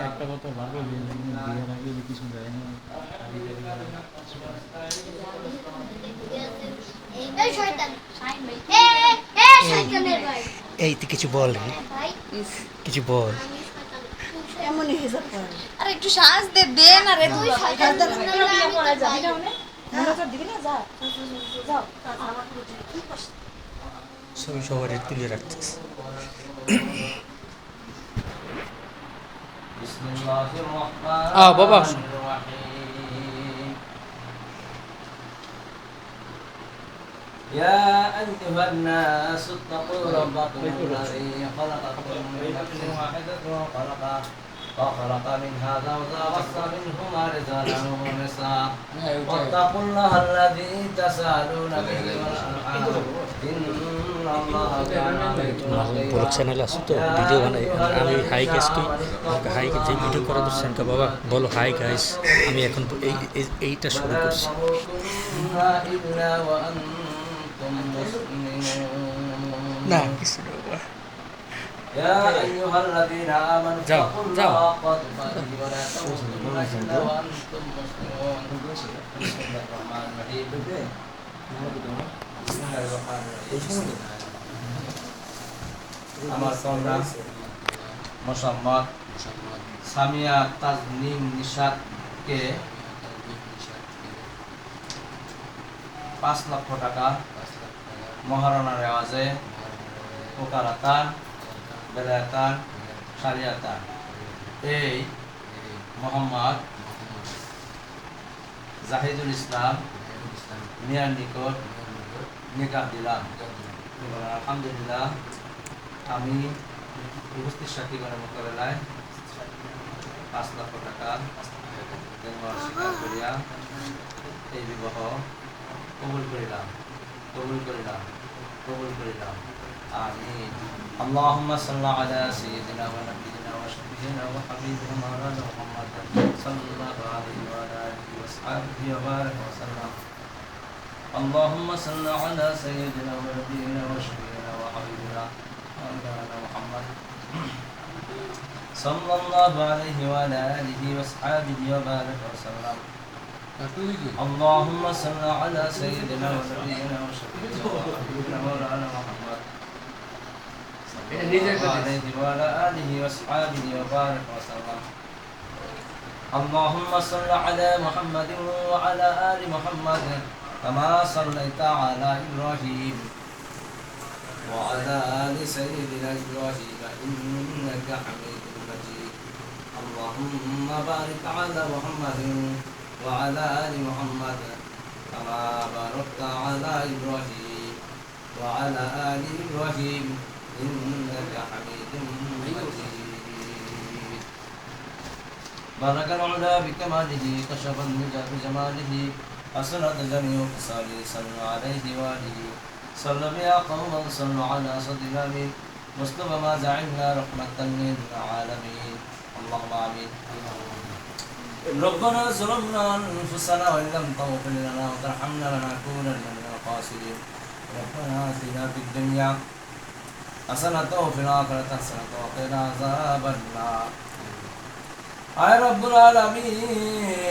একটা কথা ভালো বিয়ের আগে কিছু দেয় না এই তুই কিছু বল রে। কিছু বল। এমনই হিসাব করে। আর একটু শ্বাস দে দে না রে তুই। যাবি না মানে দিবি না? যা। যাও। ছবি সবার তুলে রাখছিস। بسم الله الرحمن آه، بابا. الرحيم يا أيها الناس اتقوا ربكم الذي خلقكم من نفس واحدة وخلق وخلق منها زوجها وبث منهما رجالا ونساء واتقوا الله الذي تساءلون به والأرحام blog channel আছে তো ভিডিও বানাই। আমি হাই গাইসকে আমাকে হাই যে ভিডিও করা দিচ্ছেন আমাকে বাবা, বলো হাই গাইস আমি এখন এই এইটা শুরু করছি। না, কিছু না Mm-hmm. পাঁচ লক্ষ টাকা মহারণা রেওয়াজে ওকারাতান বেদায়তান সারিয়াতান এই মোহাম্মদ জাহিদুল ইসলাম মিয়ার নিকট নিকাহ দিলাম আলহামদুলিল্লাহ আমি উপস্থিত সাক্ষীগণের মোকাবেলায় পাঁচ লক্ষ টাকা দেওয়ার স্বীকার করিয়া এই বিবাহ কবুল করিলাম কবুল করিলাম কবুল করিলাম آمين اللهم صل على سيدنا ونبينا وشفينا وحبيبنا مولانا محمد صلى الله عليه وعلى آله وأصحابه وبارك وسلم اللهم صل على سيدنا ونبينا وشفينا وحبيبنا مولانا محمد. صلى الله عليه وعلى آله وأصحابه وبارك وسلم. اللهم صل على سيدنا ونبينا وشفينا وحبيبنا مولانا محمد. صلى الله عليه وعلى آله وأصحابه وبارك وسلم. اللهم صل على محمد وعلى آل محمد. كما صليت على إبراهيم وعلى آل سيدنا إبراهيم إنك حميد مجيد. اللهم بارك على محمد وعلى آل محمد كما باركت على إبراهيم وعلى آل إبراهيم إنك حميد مجيد. بارك العلا بكماله كشف النجا بجماله. حسنة جميع صلي صلوا عليه وآله. صلى بها قوما صلوا على صدق آمين مصطفى ما زعمنا رحمة من العالمين. اللهم آمين. ربنا ظلمنا أنفسنا وإن لم تغفر لنا وترحمنا لنكونن من الخاسرين. ربنا آتنا في الدنيا حسنة وفي الآخرة حسنة وقنا عذاب النار. اي رب العالمين.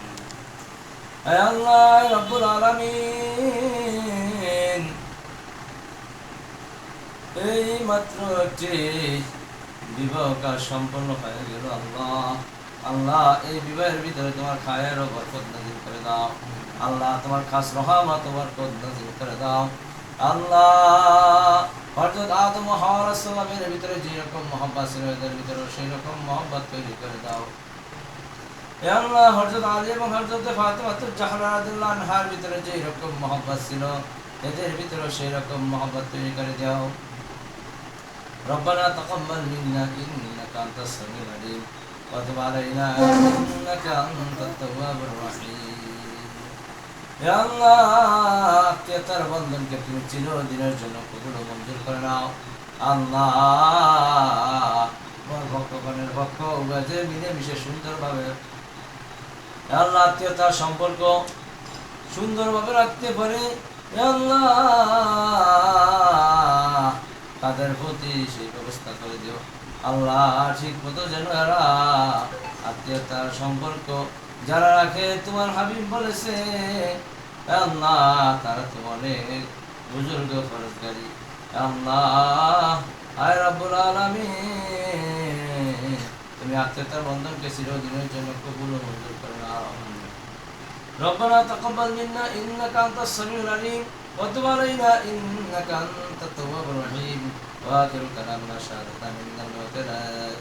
আল্লাহ রব্বুল এই মাত্র একটি সম্পন্ন হয়ে গেল আল্লাহ। আল্লাহ, এই বিবাহের ভিতরে তোমার খায়ের করে দাও। আল্লাহ, তোমার খাস রহমত তোমার করে দাও। আল্লাহ, হযরত আদম ভিতরে যে রকম মহব্বত ভিতরে সেই রকম মহব্বত তৈরি করে দাও। হে আল্লাহ হযরত আলী এবং হযরত ফাতিমা তো জাহরা রাদিয়াল্লাহু আনহার ভিতরে যে রকম মহব্বত ছিল এদের ভিতরে সেই রকম মহব্বত তৈরি করে দাও ربنا تقبل منا إنك أنت السميع العليم وتب علينا إنك أنت التواب الرحيم يا الله আত্মীয়তার বন্ধনকে তুমি চিরদিনের জন্য কবুল ও মঞ্জুর করে নাও আল্লাহ তোমার ভক্তগণের পক্ষ উভয়ে মিলেমিশে সুন্দরভাবে হে আল্লাহ আত্মীয়তার সম্পর্ক সুন্দরভাবে রাখতে পারে। আল্লাহ তাদের প্রতি সেই ব্যবস্থা করে দিও। আল্লাহ ঠিক মতো যেন এরা আত্মীয়তার সম্পর্ক যারা রাখে, তোমার হাবিব বলেছে, আল্লাহ তারা তো অনেক বুজুর্গ ফরজগারি। আল্লাহ আয় রব্বুল আলামিন। তুমি আত্মীয়তার বন্ধনকে চিরদিনের জন্য কবুল ও মঞ্জুর করে নাও ربنا تقبل منا انك انت السميع العليم وتب علينا انك انت التواب الرحيم واخر كلامنا شهادة ان لا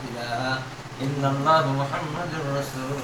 اله الا الله محمد رسول